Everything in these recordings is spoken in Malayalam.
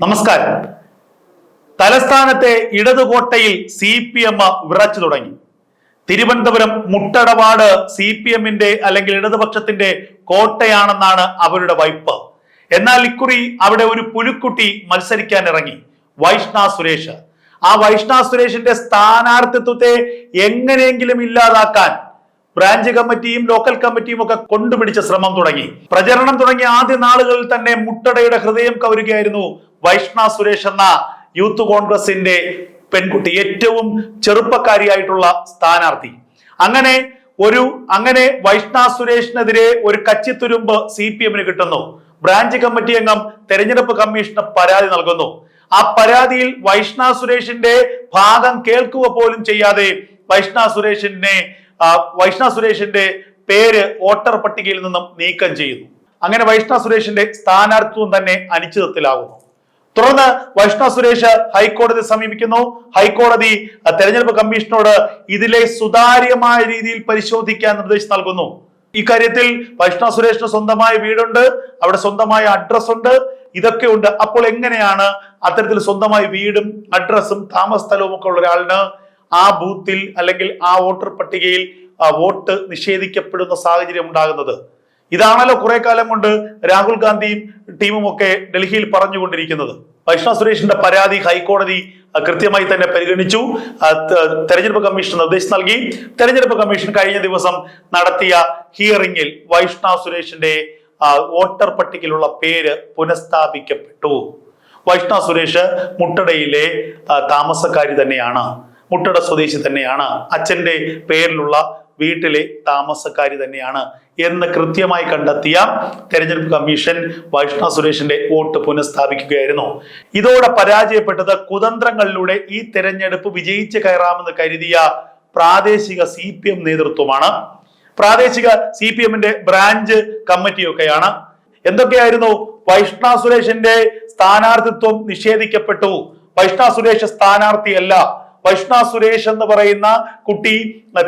നമസ്കാരം. തലസ്ഥാനത്തെ ഇടതുകോട്ടയിൽ സി പി എം വിറച്ചു തുടങ്ങി. തിരുവനന്തപുരം മുട്ടടവാട് സി പി എമ്മിന്റെ അല്ലെങ്കിൽ ഇടതുപക്ഷത്തിന്റെ കോട്ടയാണെന്നാണ് അവരുടെ വൈപ്പ്. എന്നാൽ ഇക്കുറി അവിടെ ഒരു പുലിക്കുട്ടി മത്സരിക്കാൻ ഇറങ്ങി. വൈഷ്ണ സുരേഷ്. ആ വൈഷ്ണ സുരേഷിന്റെ സ്ഥാനാർത്ഥിത്വത്തെ എങ്ങനെയെങ്കിലും ഇല്ലാതാക്കാൻ ബ്രാഞ്ച് കമ്മിറ്റിയും ലോക്കൽ കമ്മിറ്റിയും ഒക്കെ കൊണ്ടുപിടിച്ച ശ്രമം തുടങ്ങി. പ്രചരണം തുടങ്ങിയ ആദ്യ നാളുകളിൽ തന്നെ മുട്ടടയുടെ ഹൃദയം കവരുകയായിരുന്നു വൈഷ്ണ സുരേഷ് എന്ന യൂത്ത് കോൺഗ്രസിന്റെ പെൺകുട്ടി ഏറ്റവും ചെറുപ്പക്കാരിയായിട്ടുള്ള സ്ഥാനാർത്ഥി. അങ്ങനെ ഒരു അങ്ങനെ വൈഷ്ണ സുരേഷിനെതിരെ ഒരു കച്ചിത്തുരുമ്പ് സി പി എമ്മിന് കിട്ടുന്നു. ബ്രാഞ്ച് കമ്മിറ്റി അംഗം തെരഞ്ഞെടുപ്പ് കമ്മീഷന് പരാതി നൽകുന്നു. ആ പരാതിയിൽ വൈഷ്ണ സുരേഷിന്റെ ഭാഗം കേൾക്കുക പോലും ചെയ്യാതെ വൈഷ്ണ സുരേഷിനെ വൈഷ്ണ സുരേഷിന്റെ പേര് വോട്ടർ പട്ടികയിൽ നിന്നും നീക്കം ചെയ്യുന്നു. അങ്ങനെ വൈഷ്ണ സുരേഷിന്റെ സ്ഥാനാർത്ഥിത്വം തന്നെ അനിശ്ചിതത്തിലാകുന്നു. തുടർന്ന് വൈഷ്ണവ സുരേഷ് ഹൈക്കോടതി സമീപിക്കുന്നു. ഹൈക്കോടതി തെരഞ്ഞെടുപ്പ് കമ്മീഷനോട് ഇതിലെ സുതാര്യമായ രീതിയിൽ പരിശോധിക്കാൻ നിർദ്ദേശം നൽകുന്നു. ഇക്കാര്യത്തിൽ വൈഷ്ണവ സുരേഷിന് സ്വന്തമായ വീടുണ്ട് അവിടെ സ്വന്തമായ അഡ്രസ് ഉണ്ട് ഇതൊക്കെ ഉണ്ട്. അപ്പോൾ എങ്ങനെയാണ് അത്തരത്തിൽ സ്വന്തമായി വീടും അഡ്രസ്സും താമസ സ്ഥലവും ഒക്കെ ഉള്ള ഒരാളിന് ആ ബൂത്തിൽ അല്ലെങ്കിൽ ആ വോട്ടർ പട്ടികയിൽ വോട്ട് നിഷേധിക്കപ്പെടുന്ന സാഹചര്യം ഉണ്ടാകുന്നത്? ഇതാണല്ലോ കുറെ കാലം കൊണ്ട് രാഹുൽ ഗാന്ധിയും ടീമും ഒക്കെ ഡൽഹിയിൽ പറഞ്ഞുകൊണ്ടിരിക്കുന്നത്. വൈഷ്ണവ് സുരേഷിന്റെ പരാതി ഹൈക്കോടതി കൃത്യമായി തന്നെ പരിഗണിച്ചു. തെരഞ്ഞെടുപ്പ് കമ്മീഷൻ നിർദ്ദേശം നൽകി. തെരഞ്ഞെടുപ്പ് കമ്മീഷൻ കഴിഞ്ഞ ദിവസം നടത്തിയ ഹിയറിംഗിൽ വൈഷ്ണവ് സുരേഷിന്റെ വോട്ടർ പട്ടികയിലുള്ള പേര് പുനഃസ്ഥാപിക്കപ്പെട്ടു. വൈഷ്ണവ് സുരേഷ് മുട്ടടയിലെ താമസക്കാരി തന്നെയാണ്. മുട്ടട സ്വദേശി തന്നെയാണ്. അച്ഛന്റെ പേരിലുള്ള വീട്ടിലെ താമസക്കാരി തന്നെയാണ് എന്ന് കൃത്യമായി കണ്ടെത്തിയ തെരഞ്ഞെടുപ്പ് കമ്മീഷൻ വൈഷ്ണവ സുരേഷിന്റെ വോട്ട് പുനഃസ്ഥാപിക്കുകയായിരുന്നു. ഇതോടെ പരാജയപ്പെട്ടത് കുതന്ത്രങ്ങളിലൂടെ ഈ തെരഞ്ഞെടുപ്പ് വിജയിച്ച് കയറാമെന്ന് കരുതിയ പ്രാദേശിക സി പി എം നേതൃത്വമാണ്. പ്രാദേശിക സി പി എമ്മിന്റെ ബ്രാഞ്ച് കമ്മിറ്റിയൊക്കെയാണ്. എന്തൊക്കെയായിരുന്നു? വൈഷ്ണ സുരേഷിന്റെ സ്ഥാനാർത്ഥിത്വം നിഷേധിക്കപ്പെട്ടു. വൈഷ്ണ സുരേഷ് സ്ഥാനാർത്ഥിയല്ല. വൈഷ്ണ സുരേഷ് എന്ന് പറയുന്ന കുട്ടി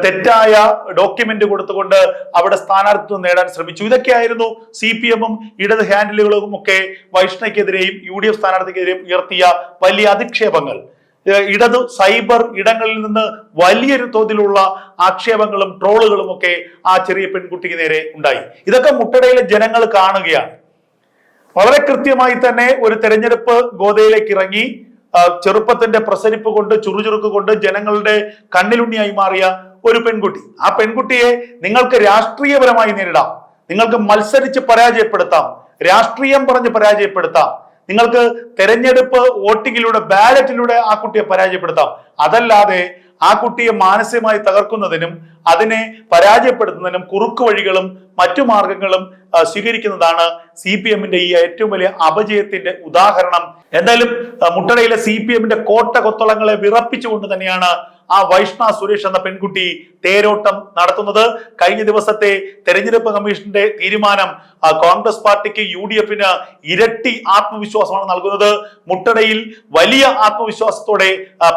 തെറ്റായ ഡോക്യുമെന്റ് കൊടുത്തുകൊണ്ട് അവിടെ സ്ഥാനാർത്ഥിത്വം നേടാൻ ശ്രമിച്ചു. ഇതൊക്കെയായിരുന്നു സി പി എമ്മും ഇടത് ഹാൻഡിലുകളും ഒക്കെ വൈഷ്ണയ്ക്കെതിരെയും യു ഡി എഫ് സ്ഥാനാർത്ഥിക്കെതിരെയും ഉയർത്തിയ വലിയ അധിക്ഷേപങ്ങൾ. ഇടത് സൈബർ ഇടങ്ങളിൽ നിന്ന് വലിയൊരു തോതിലുള്ള ആക്ഷേപങ്ങളും ട്രോളുകളും ഒക്കെ ആ ചെറിയ പെൺകുട്ടിക്ക് നേരെ ഉണ്ടായി. ഇതൊക്കെ മുട്ടടയിലെ ജനങ്ങൾ കാണുകയാണ്. വളരെ കൃത്യമായി തന്നെ ഒരു തെരഞ്ഞെടുപ്പ് ഗോതയിലേക്ക് ഇറങ്ങി ചെറുപ്പത്തിന്റെ പ്രസരിപ്പ് കൊണ്ട് ചുറുചുറുക്ക് കൊണ്ട് ജനങ്ങളുടെ കണ്ണിലുണ്ണിയായി മാറിയ ഒരു പെൺകുട്ടി. ആ പെൺകുട്ടിയെ നിങ്ങൾക്ക് രാഷ്ട്രീയപരമായി നേരിടാം. നിങ്ങൾക്ക് മത്സരിച്ച് പരാജയപ്പെടുത്താം. രാഷ്ട്രീയം പറഞ്ഞ് പരാജയപ്പെടുത്താം. നിങ്ങൾക്ക് തെരഞ്ഞെടുപ്പ് വോട്ടിങ്ങിലൂടെ ബാലറ്റിലൂടെ ആ കുട്ടിയെ പരാജയപ്പെടുത്താം. അതല്ലാതെ ആ കുട്ടിയെ മാനസികമായി തകർക്കുന്നതിനും അതിനെ പരാജയപ്പെടുത്തുന്നതിനും കുറുക്കു വഴികളും മറ്റു മാർഗങ്ങളും സ്വീകരിക്കുന്നതാണ് സി പി എമ്മിന്റെ ഈ ഏറ്റവും വലിയ അപജയത്തിന്റെ ഉദാഹരണം. എന്തായാലും മുട്ടടയിലെ സി പി എമ്മിന്റെ കോട്ട കൊത്തളങ്ങളെ വിറപ്പിച്ചുകൊണ്ട് തന്നെയാണ് ആ വൈഷ്ണ സുരേഷ് എന്ന പെൺകുട്ടി തേരോട്ടം നടത്തുന്നത്. കഴിഞ്ഞ ദിവസത്തെ തെരഞ്ഞെടുപ്പ് കമ്മീഷന്റെ തീരുമാനം കോൺഗ്രസ് പാർട്ടിക്ക് യു ഡി എഫിന് ഇരട്ടി ആത്മവിശ്വാസമാണ് നൽകുന്നത്. മുട്ടടയിൽ വലിയ ആത്മവിശ്വാസത്തോടെ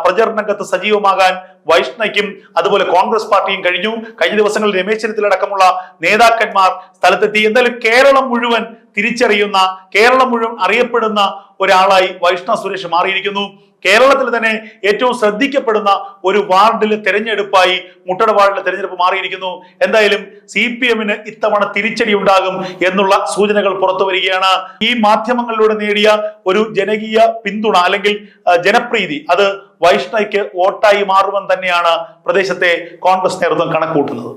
പ്രചരണ രംഗത്ത് സജീവമാകാൻ വൈഷ്ണയ്ക്കും അതുപോലെ കോൺഗ്രസ് പാർട്ടിയും കഴിഞ്ഞു. കഴിഞ്ഞ ദിവസങ്ങളിൽ രമേശ് ചെന്നിത്തലടക്കമുള്ള നേതാക്കന്മാർ സ്ഥലത്തെത്തി. എന്തായാലും കേരളം മുഴുവൻ തിരിച്ചറിയുന്ന കേരളം മുഴുവൻ അറിയപ്പെടുന്ന ഒരാളായി വൈഷ്ണ സുരേഷ് മാറിയിരിക്കുന്നു. കേരളത്തിൽ തന്നെ ഏറ്റവും ശ്രദ്ധിക്കപ്പെടുന്ന ഒരു വാർഡിലെ തെരഞ്ഞെടുപ്പായി മുട്ടട വാർഡിലെ തെരഞ്ഞെടുപ്പ് മാറിയിരിക്കുന്നു. എന്തായാലും സി പി എമ്മിന് ഇത്തവണ തിരിച്ചടി ഉണ്ടാകും എന്നുള്ള സൂചനകൾ പുറത്തു വരികയാണ്. ഈ മാധ്യമങ്ങളിലൂടെ നേടിയ ഒരു ജനകീയ പിന്തുണ അല്ലെങ്കിൽ ജനപ്രീതി അത് വൈഷ്ണയ്ക്ക് വോട്ടായി മാറുമെന്ന് തന്നെയാണ് പ്രദേശത്തെ കോൺഗ്രസ് നേതൃത്വം കണക്കുകൂട്ടുന്നത്.